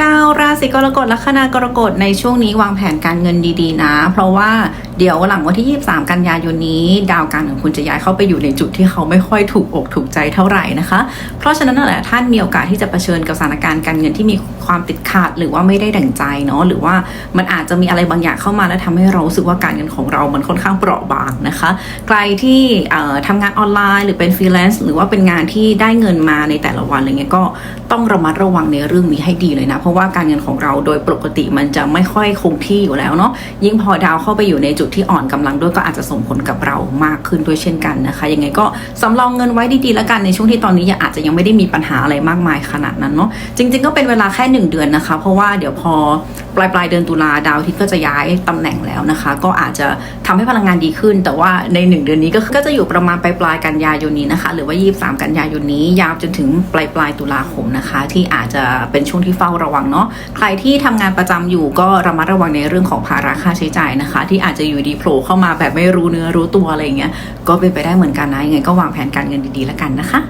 ชาวราศีกรกฎลัคนากรกฎในช่วงนี้วางแผนการเงินดีๆ นะ เพราะว่าเดี๋ยวหลังวันที่ 23 กันยายนนี้ ดาวการเงินคุณจะย้ายเข้าไปอยู่ในจุดที่เขาไม่ค่อยถูกอกถูกใจเท่าไหร่นะคะ เพราะฉะนั้นนั่นแหละท่านมีโอกาสที่จะเผชิญกับสถานการณ์การเงินที่มีความติดขัดหรือว่าไม่ได้ดั่งใจเนาะหรือว่ามันอาจจะมีอะไรบางอย่างเข้ามาแล้วทำให้เรารู้สึกว่าการเงินของเรามันค่อนข้างเปราะบางนะคะใครที่เอ่อทำงานออนไลน์ หรือเป็นฟรีแลนซ์หรือว่าเป็นงานที่ได้เงินมาในแต่ละวันอะไรเงี้ยก็ต้องระมัดระวังในเรื่องนี้ให้ดีเลยนะเพราะราะว่าการเงินของเราโดยปกติมันจะไม่ค่อยคงที่อยู่แล้วเนาะยิ่งพอดาวเข้าไปอยู่ในจุดที่อ่อนกำลังด้วยก็อาจจะส่งผลกับเรามากขึ้นด้วยเช่นกันนะคะยังไงก็สำรองเงินไว้ดีๆแล้วกันในช่วงที่ตอนนี้อาจจะยังไม่ได้มีปัญหาอะไรมากมายขนาดนั้นเนาะจริง ๆ ก็เป็นเวลาแค่หนึ่งเดือนนะคะ เพราะว่าเดี๋ยวพอ ลายปลายเดือนตุลาดาวอาทิตย์ก็จะย้ายตำแหน่งแล้วนะคะ ก็อาจจะทำให้พลังงานดีขึ้น แต่ว่าในหนึ่งเดือนนี้ก็ก็จะอยู่ประมาณปลายปลายกันยายนนี้นะคะ หรือว่า 23 กันยายนนี้ ยาวจนถึงปลายปลายตุลาคมนะคะ ที่อาจจะเป็นช่วงที่เฝ้าระวังเนาะใครที่ทำงานประจำอยู่ก็ระมัดระวังในเรื่องของภาระค่าใช้จ่ายนะคะ ที่อาจจะอยู่ดีโผล่เข้ามาแบบไม่รู้เนื้อรู้ตัวอะไรเงี้ยก็เป็นไปได้เหมือนกันนะยังไงก็วางแผนการเงินดีๆแล้วกันนะคะ